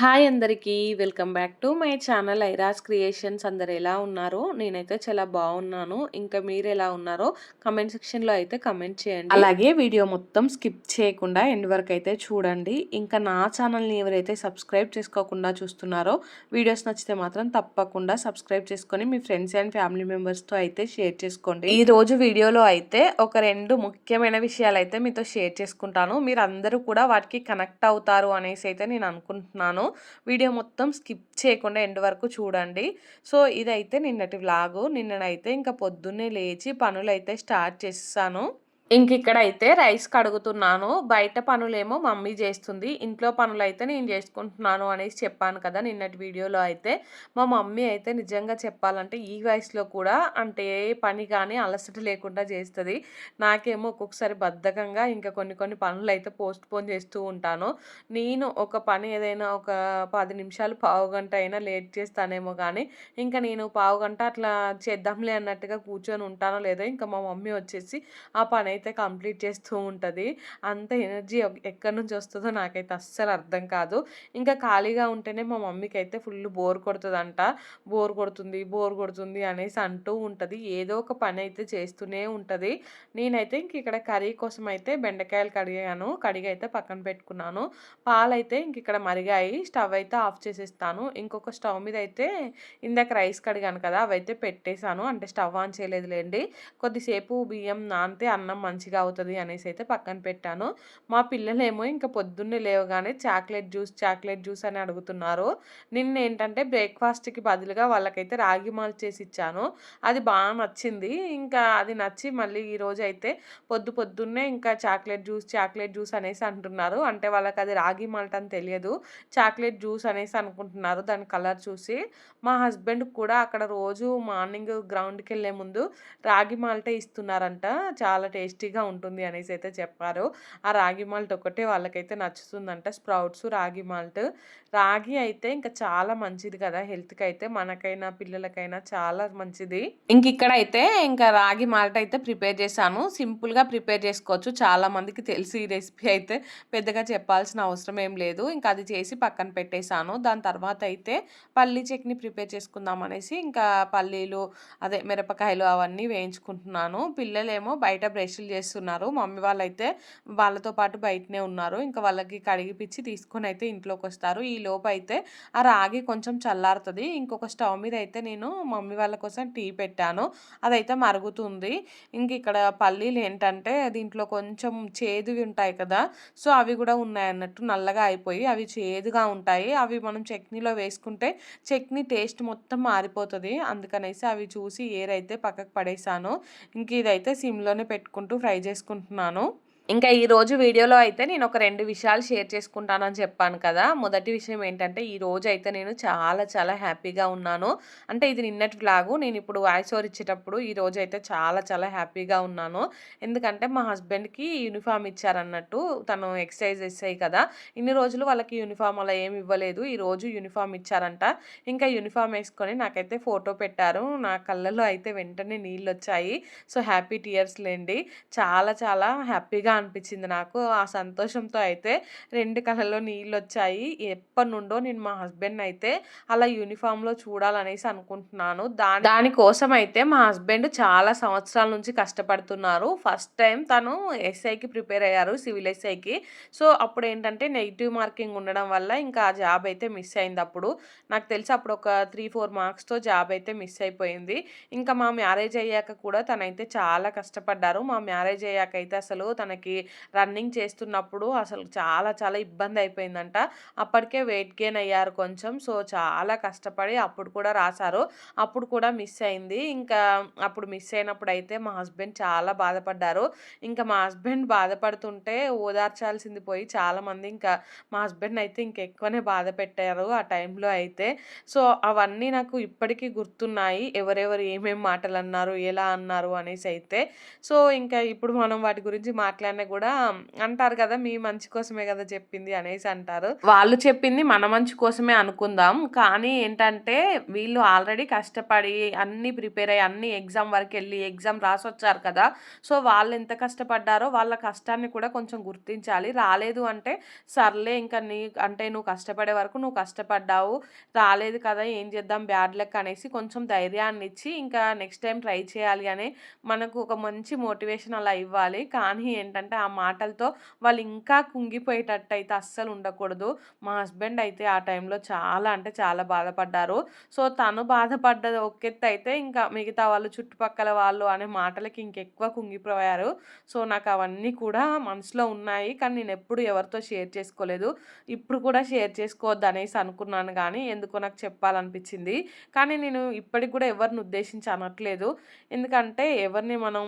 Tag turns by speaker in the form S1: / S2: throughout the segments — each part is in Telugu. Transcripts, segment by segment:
S1: హాయ్ అందరికీ welcome back to my channel Airaj creations. అందరు ఎలా ఉన్నారు? నేనైతే చాలా బాగున్నాను. ఇంకా మీరు ఎలా ఉన్నారో? కమెంట్ సెక్షన్లో అయితే కమెంట్ చేయండి. అలాగే వీడియో మొత్తం స్కిప్ చేయకుండా ఎండ్ వరకు అయితే చూడండి. ఇంకా నా ఛానల్ని ఎవరైతే సబ్స్క్రైబ్ చేసుకోకుండా చూస్తున్నారో వీడియోస్ నచ్చితే మాత్రం తప్పకుండా సబ్స్క్రైబ్ చేసుకొని మీ ఫ్రెండ్స్ అండ్ ఫ్యామిలీ మెంబర్స్తో అయితే షేర్ చేసుకోండి. ఈ రోజు వీడియోలో అయితే ఒక రెండు ముఖ్యమైన విషయాలు అయితే మీతో షేర్ చేసుకుంటాను. మీరు అందరూ కూడా వాటికి కనెక్ట్ అవుతారు అనేసి అయితే నేను అనుకుంటున్నాను. వీడియో మొత్తం స్కిప్ చేయకుండా ఎండ్ వరకు చూడండి. సో ఇదైతే నిన్నటి వ్లాగు. నిన్ననైతే ఇంకా పొద్దున్నే లేచి పనులు అయితే స్టార్ట్ చేస్తాను. ఇంక ఇక్కడైతే రైస్ కడుగుతున్నాను. బయట పనులేమో మమ్మీ చేస్తుంది. ఇంట్లో పనులు అయితే నేను చేసుకుంటున్నాను అనేసి చెప్పాను కదా నిన్నటి వీడియోలో అయితే. మా మమ్మీ అయితే నిజంగా చెప్పాలంటే ఈ వయసులో కూడా అంటే ఏ పని కానీ అలసట లేకుండా చేస్తుంది. నాకేమో ఒక్కొక్కసారి బద్ధకంగా ఇంకా కొన్ని కొన్ని పనులు అయితే పోస్ట్ పోన్ చేస్తూ ఉంటాను. నేను ఒక పని ఏదైనా ఒక పది నిమిషాలు పావు గంట అయినా లేట్ చేస్తానేమో కానీ ఇంకా నేను పావు గంట అట్లా చేద్దాంలే అన్నట్టుగా కూర్చొని ఉంటానో లేదో ఇంకా మా మమ్మీ వచ్చేసి ఆ పని అయితే కంప్లీట్ చేస్తూ ఉంటుంది. అంత ఎనర్జీ ఎక్కడి నుంచి వస్తుందో నాకైతే అస్సలు అర్థం కాదు. ఇంకా ఖాళీగా ఉంటేనే మా మమ్మీకి అయితే ఫుల్ బోర్ కొడుతుందంట. బోర్ కొడుతుంది బోర్ కొడుతుంది అనేసి అంటూ ఉంటుంది. ఏదో ఒక పని అయితే చేస్తూనే ఉంటుంది. నేనైతే ఇంక ఇక్కడ కర్రీ కోసం అయితే బెండకాయలు కడిగాను. కడిగి అయితే పక్కన పెట్టుకున్నాను. పాలైతే ఇంక ఇక్కడ మరిగాయి. స్టవ్ అయితే ఆఫ్ చేసేస్తాను. ఇంకొక స్టవ్ మీద అయితే ఇందాక రైస్ కడిగాను కదా అవైతే పెట్టేశాను. అంటే స్టవ్ ఆన్ చేయలేదులేండి. కొద్దిసేపు బియ్యం నానితే అన్నం మంచిగా అవుతుంది అనేసి అయితే పక్కన పెట్టాను. మా పిల్లలేమో ఇంకా పొద్దున్నే లేవగానే చాక్లెట్ జ్యూస్ చాక్లెట్ జ్యూస్ అని అడుగుతున్నారు. నిన్న ఏంటంటే బ్రేక్ఫాస్ట్కి బదులుగా వాళ్ళకైతే రాగి మాల్ చేసి ఇచ్చాను. అది బాగా నచ్చింది. ఇంకా అది నచ్చి మళ్ళీ ఈరోజు అయితే పొద్దు పొద్దున్నే ఇంకా చాక్లెట్ జ్యూస్ చాక్లెట్ జ్యూస్ అనేసి అంటున్నారు. అంటే వాళ్ళకి అది రాగి మాల్ట్ అని తెలియదు. చాక్లెట్ జ్యూస్ అనేసి అనుకుంటున్నారు దాని కలర్ చూసి. మా హస్బెండ్ కూడా అక్కడ రోజు మార్నింగ్ గ్రౌండ్కి వెళ్ళే ముందు రాగి మాల్టే ఇస్తున్నారంట. చాలా టేస్ట్ టేస్టీగా ఉంటుంది అనేసి అయితే చెప్పారు. ఆ రాగి మాల్ట్ ఒకటే వాళ్ళకైతే నచ్చుతుందంట. స్ప్రౌట్స్ రాగి మాల్ట్. రాగి అయితే ఇంకా చాలా మంచిది కదా హెల్త్కి అయితే మనకైనా పిల్లలకైనా చాలా మంచిది. ఇంక ఇక్కడ అయితే ఇంకా రాగి మాల్ట్ అయితే ప్రిపేర్ చేశాను. సింపుల్గా ప్రిపేర్ చేసుకోవచ్చు. చాలా మందికి తెలిసి ఈ రెసిపీ అయితే. పెద్దగా చెప్పాల్సిన అవసరం ఏం లేదు. ఇంకా అది చేసి పక్కన పెట్టేశాను. దాని తర్వాత అయితే పల్లీ చట్నీ ప్రిపేర్ చేసుకుందాం అనేసి ఇంకా పల్లీలు అదే మిరపకాయలు అవన్నీ వేయించుకుంటున్నాను. పిల్లలేమో బయట బ్రష్లు చేస్తున్నారు. మమ్మీ వాళ్ళైతే వాళ్ళతో పాటు బయటనే ఉన్నారు. ఇంకా వాళ్ళకి కడిగిపిచ్చి తీసుకొని అయితే ఇంట్లోకి వస్తారు. ఈ లోపు అయితే ఆ రాగి కొంచెం చల్లారుతుంది. ఇంకొక స్టవ్ మీద అయితే నేను మమ్మీ వాళ్ళ కోసం టీ పెట్టాను. అదైతే మరుగుతుంది. ఇంక ఇక్కడ పల్లీలు ఏంటంటే దీంట్లో కొంచెం చేదువి ఉంటాయి కదా సో అవి కూడా ఉన్నాయి అన్నట్టు నల్లగా అయిపోయి అవి చేదుగా ఉంటాయి. అవి మనం చట్నీలో వేసుకుంటే చట్నీ టేస్ట్ మొత్తం మారిపోతుంది. అందుకనేసి అవి చూసి ఏరైతే పక్కకు పడేసాను ఇంక ఇదైతే సిమ్లోనే పెట్టుకుంటూ ఫ్రై చేసుకుంటున్నాను. ఇంకా ఈరోజు వీడియోలో అయితే నేను ఒక రెండు విషయాలు షేర్ చేసుకుంటానని చెప్పాను కదా. మొదటి విషయం ఏంటంటే ఈ రోజు అయితే నేను చాలా చాలా హ్యాపీగా ఉన్నాను. అంటే ఇది నిన్నటి లాగు నేను ఇప్పుడు వాయిస్ ఓవర్ ఇచ్చేటప్పుడు ఈ రోజు అయితే చాలా చాలా హ్యాపీగా ఉన్నాను. ఎందుకంటే మా హస్బెండ్కి యూనిఫామ్ ఇచ్చారన్నట్టు తను ఎక్సర్సైజ్ చేసాయి కదా. ఇన్ని రోజులు వాళ్ళకి యూనిఫామ్ అలా ఏమి ఇవ్వలేదు. ఈ రోజు యూనిఫామ్ ఇచ్చారంట. ఇంకా యూనిఫామ్ వేసుకొని నాకైతే ఫోటో పెట్టారు. నా కళ్ళలో అయితే వెంటనే నీళ్ళు వచ్చాయి. సో హ్యాపీ టీయర్స్ లేండి. చాలా చాలా హ్యాపీగా అనిపించింది నాకు. ఆ సంతోషంతో అయితే రెండు కళ్ళలో నీళ్ళు వచ్చాయి ఎప్పటి నుండో నేను మా హస్బెండ్ అయితే అలా యూనిఫామ్లో చూడాలనేసి అనుకుంటున్నాను. దాని దానికోసం అయితే మా హస్బెండ్ చాలా సంవత్సరాల నుంచి కష్టపడుతున్నారు. ఫస్ట్ టైం తను ఎస్ఐకి ప్రిపేర్ అయ్యారు సివిల్ ఎస్ఐకి. సో అప్పుడు ఏంటంటే నెగిటివ్ మార్కింగ్ ఉండడం వల్ల ఇంకా ఆ జాబ్ అయితే మిస్ అయింది అప్పుడు. నాకు తెలిసి అప్పుడు ఒక త్రీ ఫోర్ మార్క్స్తో జాబ్ అయితే మిస్ అయిపోయింది. ఇంకా మా మ్యారేజ్ అయ్యాక కూడా తనైతే చాలా కష్టపడ్డారు. మా మ్యారేజ్ అయ్యాక అయితే అసలు తనకి తనకి రన్నింగ్ చేస్తున్నప్పుడు అసలు చాలా చాలా ఇబ్బంది అయిపోయిందంట. అప్పటికే వెయిట్ గెయిన్ అయ్యారు కొంచెం. సో చాలా కష్టపడి అప్పుడు కూడా రాశారు. అప్పుడు కూడా మిస్ అయింది. ఇంకా అప్పుడు మిస్ అయినప్పుడు అయితే మా హస్బెండ్ చాలా బాధపడ్డారు. ఇంకా మా హస్బెండ్ బాధపడుతుంటే ఓదార్చాల్సింది పోయి చాలామంది ఇంకా మా హస్బెండ్ అయితే ఇంకెక్కువనే బాధ పెట్టారు ఆ టైంలో అయితే. సో అవన్నీ నాకు ఇప్పటికీ గుర్తున్నాయి. ఎవరెవరు ఏమేమి మాటలు అన్నారు ఎలా అన్నారు అనేసి అయితే. సో ఇంకా ఇప్పుడు మనం వాటి గురించి మాట్లాడిన అనగానే కూడా అంటారు కదా మీ మంచి కోసమే కదా చెప్పింది అనేసి అంటారు. వాళ్ళు చెప్పింది మన మంచి కోసమే అనుకుందాం కానీ ఏంటంటే వీళ్ళు ఆల్రెడీ కష్టపడి అన్ని ప్రిపేర్ అయ్యి అన్ని ఎగ్జామ్ వరకు వెళ్ళి ఎగ్జామ్ రాసి వచ్చారు కదా సో వాళ్ళు ఎంత కష్టపడ్డారో వాళ్ళ కష్టాన్ని కూడా కొంచెం గుర్తించాలి. రాలేదు అంటే సర్లే ఇంకా నీ అంటే నువ్వు కష్టపడే వరకు నువ్వు కష్టపడ్డావు రాలేదు కదా ఏం చేద్దాం బ్యాడ్ లక్ అనేసి కొంచెం ధైర్యాన్ని ఇచ్చి ఇంకా నెక్స్ట్ టైం ట్రై చేయాలి అని మనకు ఒక మంచి మోటివేషన్ అలా ఇవ్వాలి. కానీ ఏంటంటే ఆ మాటలతో వాళ్ళు ఇంకా కుంగిపోయేటట్టు అయితే అస్సలు ఉండకూడదు. మా హస్బెండ్ అయితే ఆ టైంలో చాలా అంటే చాలా బాధపడ్డారు. సో తను బాధపడ్డది ఒకెత్త అయితే ఇంకా మిగతా వాళ్ళు చుట్టుపక్కల వాళ్ళు అనే మాటలకి ఇంకెక్కువ కుంగిపోయారు. సో నాకు అవన్నీ కూడా మనసులో ఉన్నాయి. కానీ నేను ఎప్పుడు ఎవరితో షేర్ చేసుకోలేదు. ఇప్పుడు కూడా షేర్ చేసుకోవద్దు అనేసి అనుకున్నాను కానీ ఎందుకో నాకు చెప్పాలనిపించింది. కానీ నేను ఇప్పటికి కూడా ఎవరిని ఉద్దేశించి అనట్లేదు. ఎందుకంటే ఎవరిని మనం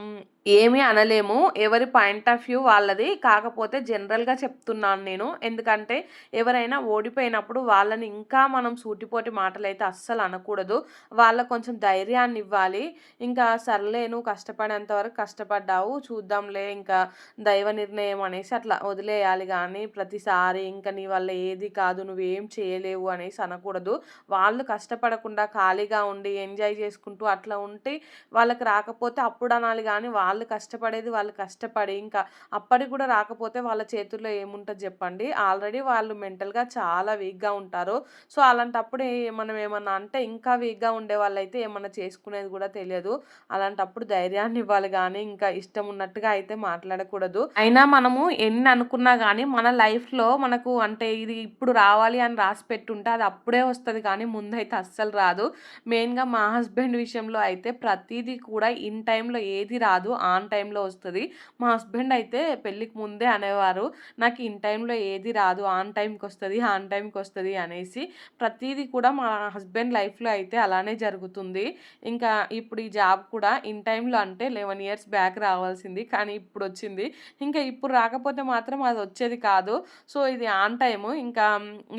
S1: ఏమీ అనలేము. ఎవరి పాయింట్ ఆఫ్ వ్యూ వాళ్ళది. కాకపోతే జనరల్గా చెప్తున్నాను నేను. ఎందుకంటే ఎవరైనా ఓడిపోయినప్పుడు వాళ్ళని ఇంకా మనం సూటిపోటి మాటలు అయితే అస్సలు అనకూడదు. వాళ్ళకు కొంచెం ధైర్యాన్ని ఇవ్వాలి. ఇంకా సర్లే నువ్వు కష్టపడేంత వరకు కష్టపడ్డావు. చూద్దాంలే ఇంకా దైవ నిర్ణయం అనేసి అట్లా వదిలేయాలి కానీ ప్రతిసారి ఇంకా నీ వల్ల ఏది కాదు నువ్వేం చేయలేవు అనేసి అనకూడదు. వాళ్ళు కష్టపడకుండా ఖాళీగా ఉండి ఎంజాయ్ చేసుకుంటూ అట్లా ఉంటే వాళ్ళకి రాకపోతే అప్పుడు అనాలి కానీ వాళ్ళు కష్టపడేది వాళ్ళు కష్టపడి ఇంకా అప్పటికి కూడా రాకపోతే వాళ్ళ చేతుల్లో ఏముంటుంది చెప్పండి. ఆల్రెడీ వాళ్ళు మెంటల్గా చాలా వీక్గా ఉంటారు. సో అలాంటప్పుడు మనం ఏమన్నా అంటే ఇంకా వీక్గా ఉండే వాళ్ళైతే ఏమన్నా చేసుకునేది కూడా తెలియదు. అలాంటప్పుడు ధైర్యాన్ని ఇవ్వాలి కానీ ఇంకా ఇష్టం ఉన్నట్టుగా అయితే మాట్లాడకూడదు. అయినా మనము ఎన్ని అనుకున్నా కానీ మన లైఫ్లో మనకు అంటే ఇది ఇప్పుడు రావాలి అని రాసి పెట్టుంటే అది అప్పుడే వస్తుంది కానీ ముందైతే అస్సలు రాదు. మెయిన్గా మా హస్బెండ్ విషయంలో అయితే ప్రతిదీ కూడా ఇన్ టైంలో ఏది రాదు. ఆన్ టైంలో వస్తుంది. మా హస్బెండ్ అయితే పెళ్ళికి ముందే అనేవారు నాకు ఇన్ టైంలో ఏది రాదు ఆన్ టైంకి వస్తుంది ఆన్ టైంకి వస్తుంది అనేసి. ప్రతిదీ కూడా మా హస్బెండ్ లైఫ్లో అయితే అలానే జరుగుతుంది. ఇంకా ఇప్పుడు ఈ జాబ్ కూడా ఇన్ టైంలో అంటే లెవెన్ ఇయర్స్ బ్యాక్ రావాల్సింది కానీ ఇప్పుడు వచ్చింది. ఇంకా ఇప్పుడు రాకపోతే మాత్రం అది వచ్చేది కాదు. సో ఇది ఆన్ టైము. ఇంకా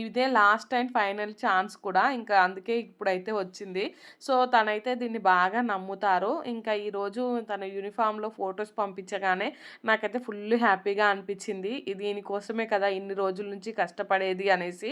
S1: ఇదే లాస్ట్ అండ్ ఫైనల్ ఛాన్స్ కూడా. ఇంకా అందుకే ఇప్పుడైతే వచ్చింది. సో తనైతే దీన్ని బాగా నమ్ముతారు. ఇంకా ఈరోజు తన ఇన్స్టాగ్రామ్లో ఫొటోస్ పంపించగానే నాకైతే ఫుల్ హ్యాపీగా అనిపించింది. దీనికోసమే కదా ఇన్ని రోజుల నుంచి కష్టపడేది అనేసి.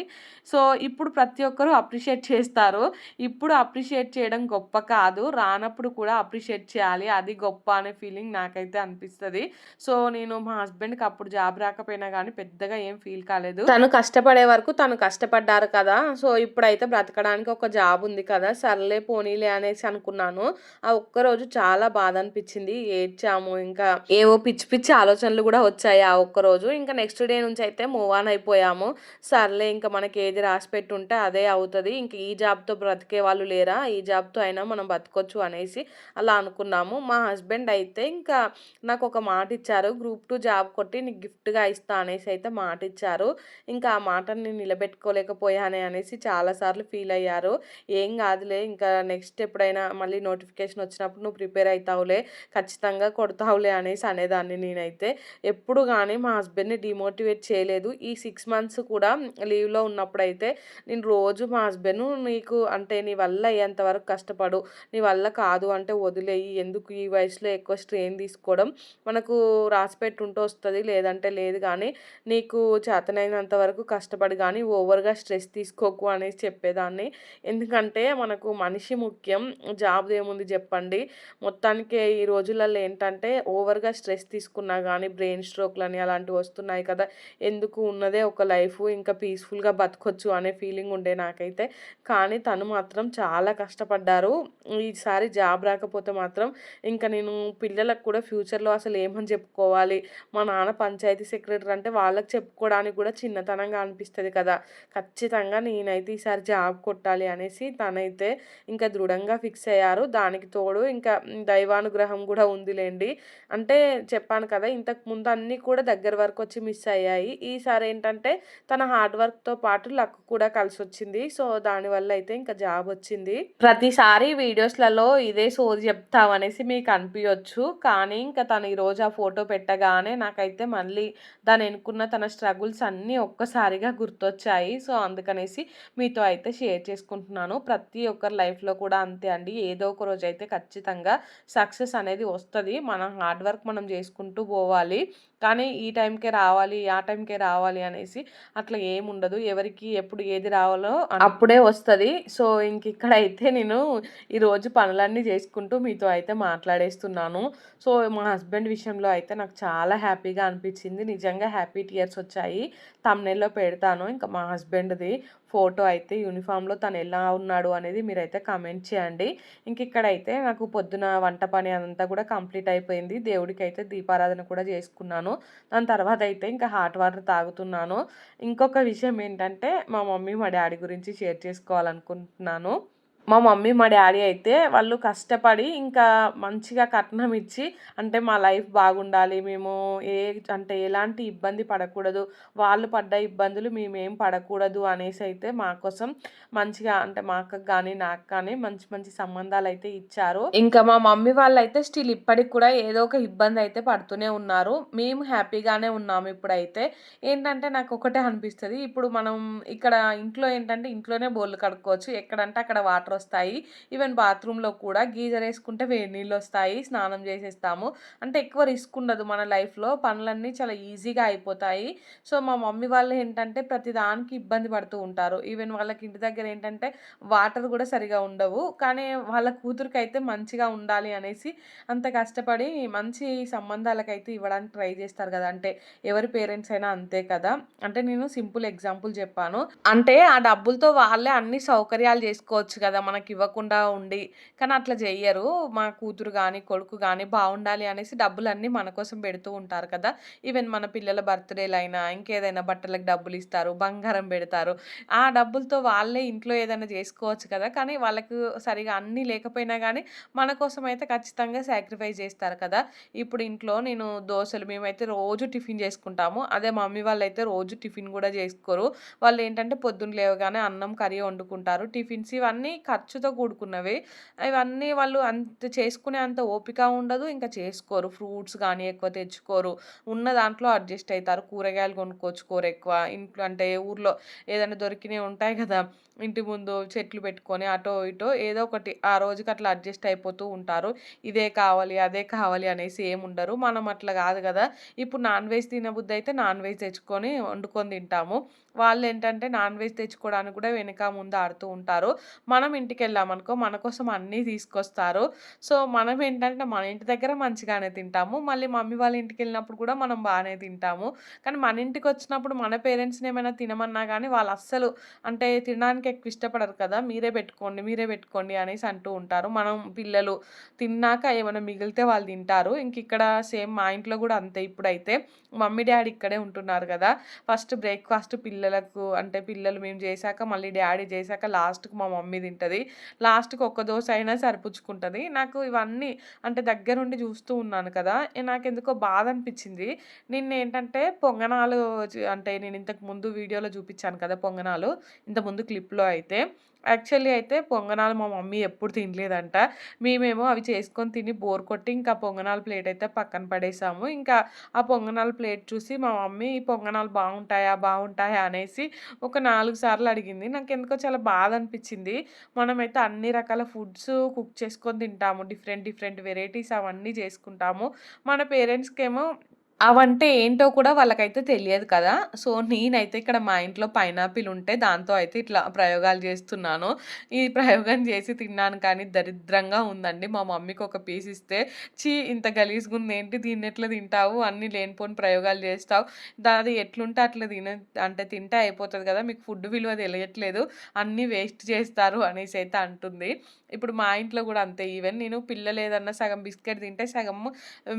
S1: సో ఇప్పుడు ప్రతి ఒక్కరూ అప్రిషియేట్ చేస్తారు. ఇప్పుడు అప్రిషియేట్ చేయడం గొప్ప కాదు. రానప్పుడు కూడా అప్రిషియేట్ చేయాలి. అది గొప్ప అనే ఫీలింగ్ నాకైతే అనిపిస్తుంది. సో నేను మా హస్బెండ్కి అప్పుడు జాబ్ రాకపోయినా కానీ పెద్దగా ఏం ఫీల్ కాలేదు. తను కష్టపడే వరకు తను కష్టపడ్డారు కదా. సో ఇప్పుడైతే బ్రతకడానికి ఒక జాబ్ ఉంది కదా. సర్లే పోనీలే అనేసి అనుకున్నాను. ఆ ఒక్కరోజు చాలా బాధ అనిపించింది. ఇచ్చాము ఇంకా ఏవో పిచ్చి పిచ్చి ఆలోచనలు కూడా వచ్చాయి ఆ ఒక్కరోజు ఇంకా నెక్స్ట్ డే నుంచి అయితే మూవ్ ఆన్ అయిపోయాము. సర్లే ఇంకా మనకి ఏది రాసి పెట్టుంటే అదే అవుతుంది. ఇంక ఈ జాబ్తో బ్రతికే వాళ్ళు లేరా? ఈ జాబ్తో అయినా మనం బతకొచ్చు అనేసి అలా అనుకున్నాము. మా హస్బెండ్ అయితే ఇంకా నాకు ఒక మాట ఇచ్చారు. గ్రూప్ టూ జాబ్ కొట్టి నీకు గిఫ్ట్గా ఇస్తా అనేసి అయితే మాట ఇచ్చారు. ఇంకా ఆ మాటని నిలబెట్టుకోలేకపోయానే అనేసి చాలాసార్లు ఫీల్ అయ్యారు. ఏం కాదులే ఇంకా నెక్స్ట్ ఎప్పుడైనా మళ్ళీ నోటిఫికేషన్ వచ్చినప్పుడు నువ్వు ప్రిపేర్ అవుతావులే ఖచ్చితంగా కొడతావులే అనేసి అనేదాన్ని నేనైతే. ఎప్పుడు కానీ మా హస్బెండ్ని డిమోటివేట్ చేయలేదు. ఈ సిక్స్ మంత్స్ కూడా లీవ్లో ఉన్నప్పుడైతే నేను రోజు మా హస్బెండ్ నీకు అంటే నీ వల్ల అయ్యేంతవరకు కష్టపడు నీ వల్ల కాదు అంటే వదిలేయి ఎందుకు ఈ వయసులో ఎక్కువ స్ట్రెయిన్ తీసుకోవడం మనకు రాసి ఉంటూ వస్తుంది లేదంటే లేదు కానీ నీకు చేతనైనంత వరకు కష్టపడి కానీ ఓవర్గా స్ట్రెస్ తీసుకోకు అనేసి చెప్పేదాన్ని. ఎందుకంటే మనకు మనిషి ముఖ్యం జాబ్ ఏముంది చెప్పండి. మొత్తానికి ఈ రోజులలో ఏంటంటే ఓవర్గా స్ట్రెస్ తీసుకున్నా కానీ బ్రెయిన్ స్ట్రోక్లని అలాంటివి వస్తున్నాయి కదా ఎందుకు ఉన్నదే ఒక లైఫ్ ఇంకా పీస్ఫుల్గా బతకొచ్చు అనే ఫీలింగ్ ఉండే నాకైతే. కానీ తను మాత్రం చాలా కష్టపడ్డారు. ఈసారి జాబ్ రాకపోతే మాత్రం ఇంకా నేను పిల్లలకు కూడా ఫ్యూచర్లో అసలు ఏమని చెప్పుకోవాలి? మా నాన్న పంచాయతీ సెక్రటరీ అంటే వాళ్ళకి చెప్పుకోవడానికి కూడా చిన్నతనంగా అనిపిస్తుంది కదా. ఖచ్చితంగా నేనైతే ఈసారి జాబ్ కొట్టాలి అనేసి తనైతే ఇంకా దృఢంగా ఫిక్స్ అయ్యారు. దానికి తోడు ఇంకా దైవానుగ్రహం కూడా ఉంది ఉందిలేండి అంటే చెప్పాను కదా ఇంతకు ముందు అన్నీ కూడా దగ్గర వరకు వచ్చి మిస్ అయ్యాయి. ఈసారి ఏంటంటే తన హార్డ్ వర్క్తో పాటు లక్ కూడా కలిసి వచ్చింది సో దానివల్ల అయితే ఇంకా జాబ్ వచ్చింది. ప్రతిసారి వీడియోస్లలో ఇదే సోది చెప్తామనేసి మీకు అనిపించవచ్చు కానీ ఇంకా తను ఈరోజు ఆ ఫోటో పెట్టగానే నాకైతే మళ్ళీ దాని ఎన్నుకున్న తన స్ట్రగుల్స్ అన్నీ ఒక్కసారిగా గుర్తొచ్చాయి. సో అందుకనేసి మీతో అయితే షేర్ చేసుకుంటున్నాను. ప్రతి ఒక్కరి లైఫ్లో కూడా అంతే అండి. ఏదో ఒక రోజు అయితే ఖచ్చితంగా సక్సెస్ అనేది వస్తుంది. మన హార్డ్ వర్క్ మనం చేసుకుంటూ పోవాలి. కానీ ఈ టైంకే రావాలి ఆ టైంకే రావాలి అనేసి అట్లా ఏముండదు. ఎవరికి ఎప్పుడు ఏది రావాలో అప్పుడే వస్తుంది. సో ఇంక ఇక్కడైతే నేను ఈరోజు పనులన్నీ చేసుకుంటూ మీతో అయితే మాట్లాడేస్తున్నాను. సో మా హస్బెండ్ విషయంలో అయితే నాకు చాలా హ్యాపీగా అనిపించింది. నిజంగా హ్యాపీ టీయర్స్ వచ్చాయి. తమ్నెల్లో పెడతాను. ఇంకా మా హస్బెండ్ది ఫోటో అయితే యూనిఫామ్లో తను ఎలా ఉన్నాడు అనేది మీరైతే కామెంట్ చేయండి. ఇంక ఇక్కడైతే నాకు పొద్దున వంట పని అంతా కూడా కంప్లీట్ అయిపోయింది. దేవుడికి అయితే దీపారాధన కూడా చేసుకున్నాను. దాని తర్వాత అయితే ఇంకా హాట్ వాటర్ తాగుతున్నాను. ఇంకొక విషయం ఏంటంటే మా మమ్మీ మా డాడీ గురించి షేర్ చేసుకోవాలనుకుంటున్నాను. మా మమ్మీ మా డాడీ అయితే వాళ్ళు కష్టపడి ఇంకా మంచిగా కట్నం ఇచ్చి అంటే మా లైఫ్ బాగుండాలి మేము ఏ అంటే ఎలాంటి ఇబ్బంది పడకూడదు వాళ్ళు పడ్డ ఇబ్బందులు మేమేం పడకూడదు అనేసి అయితే మా కోసం మంచిగా అంటే మా అక్కకు కానీ నాకు కానీ మంచి మంచి సంబంధాలు అయితే ఇచ్చారు. ఇంకా మా మమ్మీ వాళ్ళు అయితే స్టిల్ ఇప్పటికి కూడా ఏదో ఒక ఇబ్బంది అయితే పడుతూనే ఉన్నారు. మేము హ్యాపీగానే ఉన్నాము ఇప్పుడైతే. ఏంటంటే నాకు ఒకటే అనిపిస్తుంది. ఇప్పుడు మనం ఇక్కడ ఇంట్లో ఏంటంటే ఇంట్లోనే బోర్లు కడుక్కోవచ్చు. ఎక్కడంటే అక్కడ వాటర్ వస్తాయి. ఈవెన్ బాత్రూంలో కూడా గీజర్ వేసుకుంటే వేడి నీళ్ళు వస్తాయి. స్నానం చేసేస్తాము. అంటే ఎక్కువ రిస్క్ ఉండదు మన లైఫ్లో పనులన్నీ చాలా ఈజీగా అయిపోతాయి. సో మా మమ్మీ వాళ్ళు ఏంటంటే ప్రతిదానికి ఇబ్బంది పడుతూ ఉంటారు. ఈవెన్ వాళ్ళకి ఇంటి దగ్గర ఏంటంటే వాటర్ కూడా సరిగా ఉండవు. కానీ వాళ్ళ కూతురికి అయితే మంచిగా ఉండాలి అనేసి అంత కష్టపడి మంచి సంబంధాలకైతే ఇవ్వడానికి ట్రై చేస్తారు కదా. అంటే ఎవరి పేరెంట్స్ అయినా అంతే కదా. అంటే నేను సింపుల్ ఎగ్జాంపుల్ చెప్పాను. అంటే ఆ డబ్బులతో వాళ్ళే అన్ని సౌకర్యాలు చేసుకోవచ్చు కదా. మనకి ఇవ్వకుండా ఉండి కానీ అట్లా చెయ్యరు మా కూతురు కానీ కొడుకు కానీ బాగుండాలి అనేసి డబ్బులన్నీ మన కోసం పెడుతూ ఉంటారు కదా. ఈవెన్ మన పిల్లల బర్త్డేలు అయినా ఇంకేదైనా బట్టలకు డబ్బులు ఇస్తారు బంగారం పెడతారు. ఆ డబ్బులతో వాళ్ళే ఇంట్లో ఏదైనా చేసుకోవచ్చు కదా. కానీ వాళ్ళకు సరిగా అన్నీ లేకపోయినా కానీ మన కోసం అయితే ఖచ్చితంగా సాక్రిఫైస్ చేస్తారు కదా. ఇప్పుడు ఇంట్లో నేను దోశలు మేమైతే రోజు టిఫిన్ చేసుకుంటాము అదే మమ్మీ వాళ్ళు అయితే రోజు టిఫిన్ కూడా చేసుకోరు వాళ్ళు ఏంటంటే పొద్దున్న లేవగానే అన్నం కర్రీ వండుకుంటారు. టిఫిన్స్ ఇవన్నీ ఖర్చుతో కూడుకున్నవి. ఇవన్నీ వాళ్ళు అంత చేసుకునే అంత ఓపిక ఉండదు. ఇంకా చేసుకోరు. ఫ్రూట్స్ కానీ ఎక్కువ తెచ్చుకోరు. ఉన్న దాంట్లో అడ్జస్ట్ అవుతారు కూరగాయలు కొనుక్కొచ్చుకోరు ఎక్కువ. ఇంట్లో అంటే ఊర్లో ఏదైనా దొరికినవి ఉంటాయి కదా. ఇంటి ముందు చెట్లు పెట్టుకొని అటో ఇటో ఏదో ఒకటి ఆ రోజుకి అట్లా అడ్జస్ట్ అయిపోతూ ఉంటారు. ఇదే కావాలి అదే కావాలి అనేసి ఏముండరు ఉండరు. మనం అట్లా కాదు కదా. ఇప్పుడు నాన్ వెజ్ తినబుద్ధి అయితే నాన్ వెజ్ తెచ్చుకొని వండుకొని తింటాము. వాళ్ళు ఏంటంటే నాన్ వెజ్ తెచ్చుకోవడానికి కూడా వెనక ముందు ఆడుతూ ఉంటారు. మనం ఇంటికి వెళ్ళామనుకో మన కోసం అన్నీ తీసుకొస్తారు. సో మనం ఏంటంటే మన ఇంటి దగ్గర మంచిగానే తింటాము. మళ్ళీ మమ్మీ వాళ్ళ ఇంటికి వెళ్ళినప్పుడు కూడా మనం బాగానే తింటాము. కానీ మన ఇంటికి వచ్చినప్పుడు మన పేరెంట్స్ని ఏమైనా తినమన్నా కానీ వాళ్ళు అస్సలు అంటే తినడానికి ఎక్కువ ఇష్టపడరు కదా మీరే పెట్టుకోండి మీరే పెట్టుకోండి అనేసి అంటూ ఉంటారు. మనం పిల్లలు తిన్నాక ఏమైనా మిగిలితే వాళ్ళు తింటారు. ఇంక ఇక్కడ సేమ్ మా ఇంట్లో కూడా అంతే ఇప్పుడైతే. మమ్మీ డాడీ ఇక్కడే ఉంటున్నారు కదా. ఫస్ట్ బ్రేక్ఫాస్ట్ పిల్లలకు అంటే పిల్లలు మేము చేశాక మళ్ళీ డాడీ చేశాక లాస్ట్కి మా మమ్మీ తింటుంది. లాస్ట్కి ఒక్క దోశ అయినా సరిపుచ్చుకుంటుంది. నాకు ఇవన్నీ అంటే దగ్గరుండి చూస్తూ ఉన్నాను కదా నాకు ఎందుకో బాధ అనిపించింది నిన్న ఏంటంటే పొంగనాలు అంటే నేను ఇంతకు ముందు వీడియోలో చూపించాను కదా పొంగనాలు ఇంత ముందు క్లిప్లో అయితే. యాక్చువల్లీ అయితే పొంగనాలు మా మమ్మీ ఎప్పుడు తినలేదంట. మేమేమో అవి చేసుకొని తిని బోర్ కొట్టి ఇంకా పొంగనాల ప్లేట్ అయితే పక్కన పడేసాము. ఇంకా ఆ పొంగనాల ప్లేట్ చూసి మా మమ్మీ ఈ పొంగనాలు బాగుంటాయా బాగుంటాయా అనేసి ఒక నాలుగు సార్లు అడిగింది. నాకు ఎందుకో చాలా బాధ అనిపించింది మనమైతే అన్ని రకాల ఫుడ్స్ కుక్ చేసుకొని తింటాము. డిఫరెంట్ డిఫరెంట్ వెరైటీస్ అవన్నీ చేసుకుంటాము. మన పేరెంట్స్కి ఏమో అవంటే ఏంటో కూడా వాళ్ళకైతే తెలియదు కదా. సో నేనైతే ఇక్కడ మా ఇంట్లో పైనాపిల్ ఉంటే దాంతో అయితే ఇట్లా ప్రయోగాలు చేస్తున్నాను. ఈ ప్రయోగం చేసి తిన్నాను కానీ దరిద్రంగా ఉందండి. మా మమ్మీకి ఒక పీస్ ఇస్తే చీ ఇంత గలీజ్గా ఉంది ఏంటి? దీన్ని ఎట్లా తింటావు? అన్ని లేనిపోని ప్రయోగాలు చేస్తావు. దాది ఎట్లుంటే అట్లా తిన అంటే తింటే అయిపోతుంది కదా. మీకు ఫుడ్ విలువ తెలియట్లేదు. అన్నీ వేస్ట్ చేస్తారు అనేసి అయితే అంటుంది. ఇప్పుడు మా ఇంట్లో కూడా అంతే. ఈవెన్ నేను పిల్లలు ఏదన్నా సగం బిస్కెట్ తింటే సగం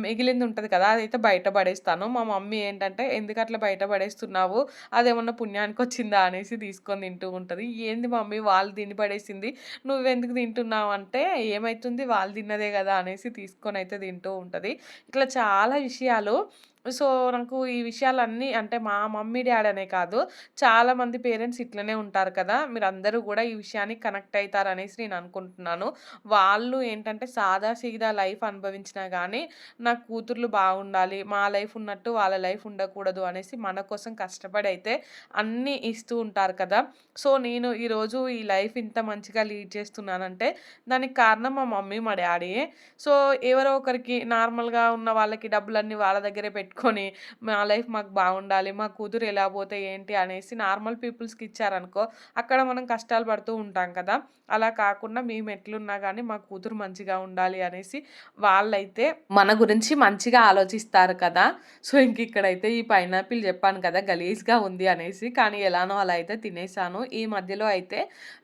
S1: మిగిలింది ఉంటుంది కదా అదైతే బయట పడేస్తాను. మా మమ్మీ ఏంటంటే ఎందుకు అట్లా బయట పడేస్తున్నావు? అదేమన్నా పుణ్యానికి వచ్చిందా? అనేసి తీసుకొని తింటూ ఉంటుంది. ఏంది మమ్మీ వాళ్ళు తిని పడేసింది. నువ్వెందుకు తింటున్నావు అంటే ఏమవుతుంది వాళ్ళు తిన్నదే కదా అనేసి తీసుకొని అయితే తింటూ ఉంటుంది. ఇట్లా చాలా విషయాలు సో నాకు ఈ విషయాలన్నీ అంటే మా మమ్మీ డాడీ అనే కాదు. చాలామంది పేరెంట్స్ ఇట్లనే ఉంటారు కదా! మీరు అందరూ కూడా ఈ విషయానికి కనెక్ట్ అవుతారు అనేసి నేను అనుకుంటున్నాను. వాళ్ళు ఏంటంటే సాదా సీదా లైఫ్ అనుభవించినా కానీ నా కూతుర్లు బాగుండాలి మా లైఫ్ ఉన్నట్టు వాళ్ళ లైఫ్ ఉండకూడదు అనేసి మన కోసం కష్టపడి అయితే అన్నీ ఇస్తూ ఉంటారు కదా! సో నేను ఈరోజు ఈ లైఫ్ ఇంత మంచిగా లీడ్ చేస్తున్నానంటే దానికి కారణం మా మమ్మీ మా డాడీయే. సో ఎవరో ఒకరికి నార్మల్గా ఉన్న వాళ్ళకి డబ్బులన్నీ వాళ్ళ దగ్గరే పెట్టి పెట్టుకొని మా లైఫ్ మాకు బాగుండాలి మా కూతురు ఎలా పోతే ఏంటి అనేసి నార్మల్ పీపుల్స్కి ఇచ్చారనుకో అక్కడ మనం కష్టాలు పడుతూ ఉంటాం కదా. అలా కాకుండా మేము ఎట్లున్నా కానీ మా కూతురు మంచిగా ఉండాలి అనేసి వాళ్ళైతే మన గురించి మంచిగా ఆలోచిస్తారు కదా. సో ఇంక ఇక్కడైతే ఈ పైనాపిల్ చెప్పాను కదా గలీజ్గా ఉంది అనేసి. కానీ ఎలానో అలా అయితే తినేసాను. ఈ మధ్యలో అయితే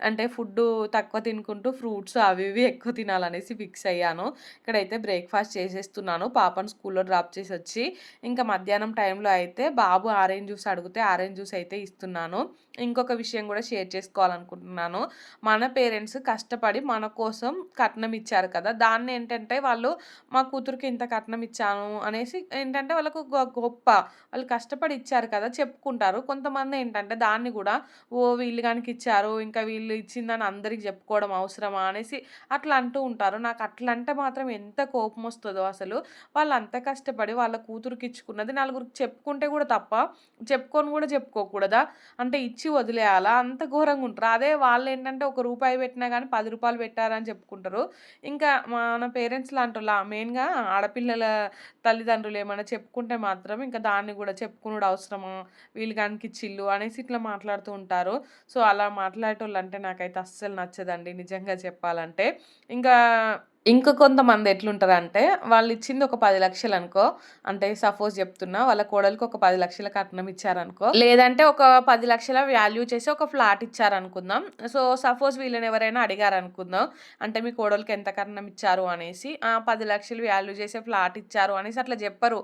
S1: అంటే ఫుడ్ తక్కువ తినుకుంటూ ఫ్రూట్స్ అవి ఇవి ఎక్కువ తినాలనేసి ఫిక్స్ అయ్యాను. ఇక్కడైతే బ్రేక్ఫాస్ట్ చేసేస్తున్నాను. పాపను స్కూల్లో డ్రాప్ చేసి వచ్చి ఇంకా మధ్యాహ్నం టైంలో అయితే బాబు ఆరెంజ్ జ్యూస్ అడిగితే ఆరెంజ్ జ్యూస్ అయితే ఇస్తున్నాను. ఇంకొక విషయం కూడా షేర్ చేసుకోవాలనుకుంటున్నాను. మన పేరెంట్స్ కష్టపడి మన కోసం కట్నం ఇచ్చారు కదా దాన్ని ఏంటంటే వాళ్ళు మా కూతురికి ఇంత కట్నం ఇచ్చాను అనేసి ఏంటంటే వాళ్ళకు గొప్ప వాళ్ళు కష్టపడి ఇచ్చారు కదా చెప్పుకుంటారు. కొంతమంది ఏంటంటే దాన్ని కూడా ఓ వీళ్ళు కనుక ఇచ్చారు ఇంకా వీళ్ళు ఇచ్చిందని అందరికి చెప్పుకోవడం అవసరమా అనేసి అట్లా అంటూ ఉంటారు. నాకు అట్లా అంటే మాత్రం ఎంత కోపం వస్తుందో అసలు. వాళ్ళు అంత కష్టపడి వాళ్ళ కూతురికి ఇచ్చుకున్నది నలుగురికి చెప్పుకుంటే కూడా తప్ప చెప్పుకొని కూడా చెప్పుకోకూడదా? అంటే ఇచ్చి వదిలేయాలా? అంత ఘోరంగా ఉంటారు. అదే వాళ్ళు ఏంటంటే ఒక రూపాయి పెట్టినా కానీ పది రూపాయలు పెట్టారని చెప్పుకుంటారు. ఇంకా మన పేరెంట్స్ లాంటి మెయిన్గా ఆడపిల్లల తల్లిదండ్రులు ఏమైనా చెప్పుకుంటే మాత్రం ఇంకా దాన్ని కూడా చెప్పుకున్నాడు అవసరమా? వీళ్ళు కనుక ఇచ్చిల్లు అనేసి ఇట్లా మాట్లాడుతూ ఉంటారు. సో అలా మాట్లాడేటోళ్ళు అంటే నాకైతే అస్సలు నచ్చదండి నిజంగా చెప్పాలంటే. ఇంకా ఇంక కొంతమంది ఎట్లుంటారంటే వాళ్ళు ఇచ్చింది ఒక పది లక్షలు అనుకో అంటే సపోజ్ చెప్తున్నా వాళ్ళ కోడలికి ఒక పది లక్షల కట్నం ఇచ్చారనుకో లేదంటే ఒక పది లక్షల వాల్యూ చేసి ఒక ఫ్లాట్ ఇచ్చారనుకుందాం. సో సపోజ్ వీళ్ళని ఎవరైనా అడిగారు అనుకుందాం అంటే మీ కోడలికి ఎంత కట్నం ఇచ్చారు అనేసి పది లక్షలు వాల్యూ చేసే ఫ్లాట్ ఇచ్చారు అనేసి అట్లా చెప్పరు.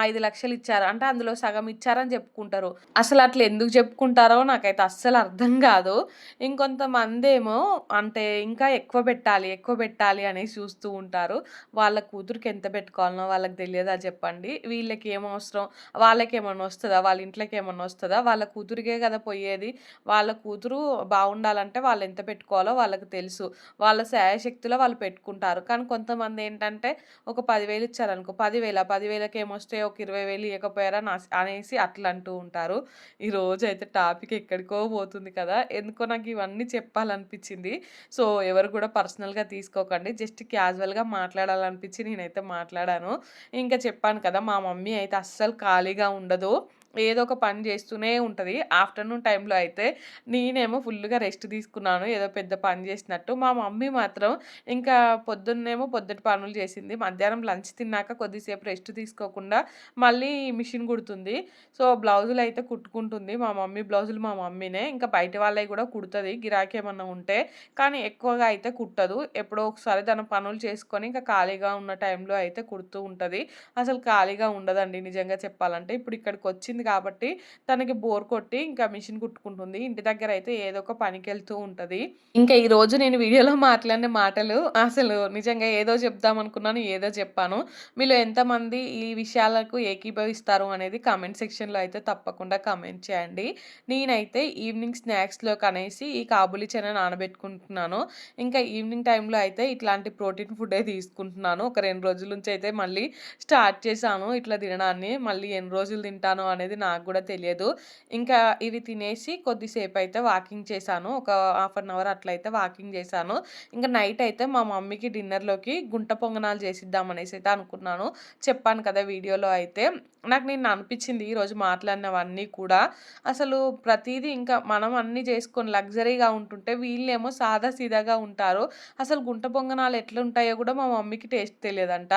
S1: ఐదు లక్షలు ఇచ్చారు. అంటే అందులో సగం ఇచ్చారని చెప్పుకుంటారు. అసలు అట్లా ఎందుకు చెప్పుకుంటారో నాకైతే అస్సలు అర్థం కాదు. ఇంకొంతమంది ఏమో అంటే ఇంకా ఎక్కువ పెట్టాలి ఎక్కువ పెట్టాలి అనేసి చూస్తూ ఉంటారు. వాళ్ళ కూతురికి ఎంత పెట్టుకోవాలనో వాళ్ళకి తెలియదా చెప్పండి. వీళ్ళకి ఏం అవసరం? వాళ్ళకి ఏమన్నా వస్తుందా? వాళ్ళ ఇంట్లోకి ఏమన్నా వస్తుందా? వాళ్ళ కూతురికే కదా పోయేది? వాళ్ళ కూతురు బాగుండాలంటే వాళ్ళు ఎంత పెట్టుకోవాలో వాళ్ళకి తెలుసు. వాళ్ళ శాయశక్తిలో వాళ్ళు పెట్టుకుంటారు. కానీ కొంతమంది ఏంటంటే ఒక పదివేలు ఇచ్చారనుకో పదివేల పదివేలకి ఏమో వస్తే ఒక ఇరవై వేలు ఇవ్వకపోయారా నా అనేసి అట్లా అంటూ ఉంటారు. రోజు అయితే టాపిక్ ఎక్కడికో పోతుంది కదా. ఎందుకో నాకు ఇవన్నీ చెప్పాలనిపించింది. సో ఎవరు కూడా పర్సనల్గా తీసుకోకండి. జస్ట్ క్యాజువల్గా మాట్లాడాలనిపించి నేనైతే మాట్లాడాను. ఇంకా చెప్పాను కదా మా మమ్మీ అయితే అస్సలు ఖాళీగా ఉండదు. ఏదో ఒక పని చేస్తూనే ఉంటుంది. ఆఫ్టర్నూన్ టైంలో అయితే నేనేమో ఫుల్గా రెస్ట్ తీసుకున్నాను. ఏదో పెద్ద పని చేసినట్టు. మా మమ్మీ మాత్రం ఇంకా పొద్దున్నేమో పొద్దుటి పనులు చేసింది. మధ్యాహ్నం లంచ్ తిన్నాక కొద్దిసేపు రెస్ట్ తీసుకోకుండా మళ్ళీ మిషన్ కుడుతుంది. సో బ్లౌజులు అయితే కుట్టుకుంటుంది. మా మమ్మీ బ్లౌజులు మా మమ్మీనే. ఇంకా బయట వాళ్ళవి కూడా కుడుతుంది. గిరాకీ ఏమన్నా ఉంటే. కానీ ఎక్కువగా అయితే కుట్టదు. ఎప్పుడో ఒకసారి తన పనులు చేసుకొని ఇంకా ఖాళీగా ఉన్న టైంలో అయితే కుడుతూ ఉంటుంది. అసలు ఖాళీగా ఉండదండి నిజంగా చెప్పాలంటే. ఇప్పుడు ఇక్కడికి వచ్చింది వచ్చింది కాబట్టి తనకి బోర్ కొట్టి ఇంకా మిషన్ కుట్టుకుంటుంది. ఇంటి దగ్గర అయితే ఏదో ఒక పనికి వెళ్తూ ఉంటుంది. ఇంకా ఈ రోజు నేను వీడియోలో మాట్లాడిన మాటలు అసలు నిజంగా ఏదో చెప్దాం అనుకున్నాను ఏదో చెప్పాను. మీరు ఎంతమంది ఈ విషయాలకు ఏకీభవిస్తారు అనేది కామెంట్ సెక్షన్లో అయితే తప్పకుండా కామెంట్ చేయండి. నేనైతే ఈవినింగ్ స్నాక్స్లో కనేసి ఈ కాబులి చెన నానబెట్టుకుంటున్నాను. ఇంకా ఈవినింగ్ టైంలో అయితే ఇట్లాంటి ప్రోటీన్ ఫుడే తీసుకుంటున్నాను. ఒక రెండు రోజుల నుంచి అయితే మళ్ళీ స్టార్ట్ చేశాను. ఇట్లా తినడాన్ని మళ్ళీ ఎన్ని రోజులు తింటాను అనేది అనేది నాకు కూడా తెలియదు. ఇంకా ఇవి తినేసి కొద్దిసేపు అయితే వాకింగ్ చేశాను. ఒక హాఫ్ అన్ అవర్ అట్లయితే వాకింగ్ చేశాను. ఇంకా నైట్ అయితే మా మమ్మీకి డిన్నర్లోకి గుంట పొంగనాలు చేసిద్దాం అనేసి అయితే అనుకున్నాను. చెప్పాను కదా వీడియోలో అయితే. నాకు నేను అనిపించింది ఈరోజు మాట్లాడినవన్నీ కూడా. అసలు ప్రతిదీ ఇంకా మనం అన్నీ చేసుకొని లగ్జరీగా ఉంటుంటే వీళ్ళేమో సాదా సీదాగా ఉంటారు. అసలు గుంట పొంగనాలు ఎట్లా ఉంటాయో కూడా మా మమ్మీకి టేస్ట్ తెలియదంట.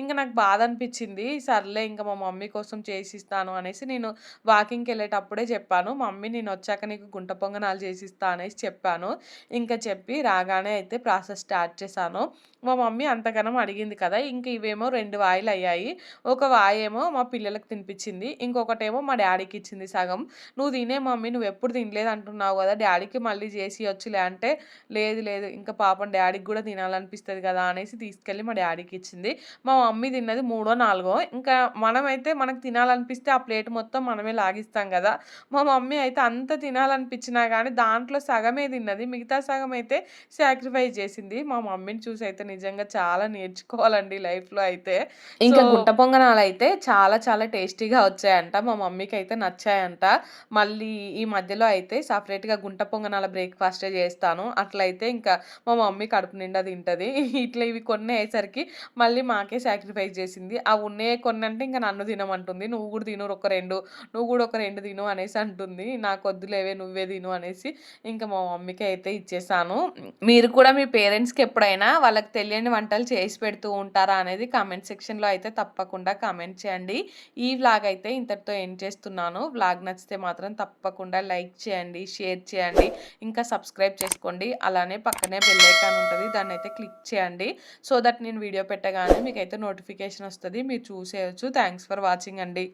S1: ఇంకా నాకు బాధ అనిపించింది. సర్లే ఇంకా మా మమ్మీ కోసం చేసిస్తాను అనేసి నేను నేను వాకింగ్కి వెళ్ళేటప్పుడే చెప్పాను మమ్మీ నేను వచ్చాక నీకు గుంట పొంగనాలు చేసిస్తా అనేసి చెప్పాను. ఇంకా చెప్పి రాగానే అయితే ప్రాసెస్ స్టార్ట్ చేశాను. మా మమ్మీ అంతగానం అడిగింది కదా ఇంక ఇవేమో రెండు వాయిలు అయ్యాయి. ఒక వాయేమో మా పిల్లలకు తినిపించింది ఇంకొకటేమో మా డాడీకి ఇచ్చింది సగం. నువ్వు తినే మమ్మీ నువ్వు ఎప్పుడు తినలేదు అంటున్నావు కదా డాడీకి మళ్ళీ చేసి వచ్చిలే అంటే లేదు లేదు ఇంకా పాపం డాడీకి కూడా తినాలనిపిస్తుంది కదా అనేసి తీసుకెళ్ళి మా డాడీకి ఇచ్చింది. మా మమ్మీ తిన్నది మూడో నాలుగో. ఇంకా మనమైతే మనకు తినాలనిపిస్తే ఆ ప్లేట్ మొత్తం మొత్తం మనమే లాగిస్తాం కదా. మా మమ్మీ అయితే అంత తినాలనిపించినా కానీ దాంట్లో సగమే తిన్నది. మిగతా సగం అయితే సాక్రిఫైస్ చేసింది. మా మమ్మీని చూసి అయితే నిజంగా చాలా నేర్చుకోవాలండి లైఫ్లో అయితే. ఇంకా గుంట పొంగనాలు అయితే చాలా చాలా టేస్టీగా వచ్చాయంట. మా మమ్మీకి అయితే నచ్చాయంట. మళ్ళీ ఈ మధ్యలో అయితే సపరేట్గా గుంట పొంగనాల బ్రేక్ఫాస్టే చేస్తాను. అట్లయితే ఇంకా మా మమ్మీ కడుపు నిండా తింటది. ఇట్లా ఇవి కొన్ని అయ్యేసరికి మళ్ళీ మాకే సాక్రిఫైస్ చేసింది. ఆ ఉన్నే కొన్ని అంటే ఇంకా నన్ను తినమంటుంది. నువ్వు కూడా తిను ఒక రెండు నువ్వు కూడా ఒక రెండు తిను అనేసి అంటుంది. నాకు వద్దులేవే నువ్వే తిను అనేసి ఇంకా మా మమ్మీకి అయితే ఇచ్చేసాను. మీరు కూడా మీ పేరెంట్స్కి ఎప్పుడైనా వాళ్ళకి తెలియని వంటలు చేసి పెడుతూ ఉంటారా అనేది కామెంట్ సెక్షన్లో అయితే తప్పకుండా కామెంట్ చేయండి. ఈ వ్లాగ్ అయితే ఇంతటితో ఏం చేస్తున్నాను. వ్లాగ్ నచ్చితే మాత్రం తప్పకుండా లైక్ చేయండి షేర్ చేయండి ఇంకా సబ్స్క్రైబ్ చేసుకోండి. అలానే పక్కనే బెల్ ఐకాన్ ఉంటుంది దాన్ని అయితే క్లిక్ చేయండి. సో దట్ నేను వీడియో పెట్టగానే మీకైతే నోటిఫికేషన్ వస్తుంది మీరు చూసేయచ్చు. థ్యాంక్స్ ఫర్ వాచింగ్ అండి.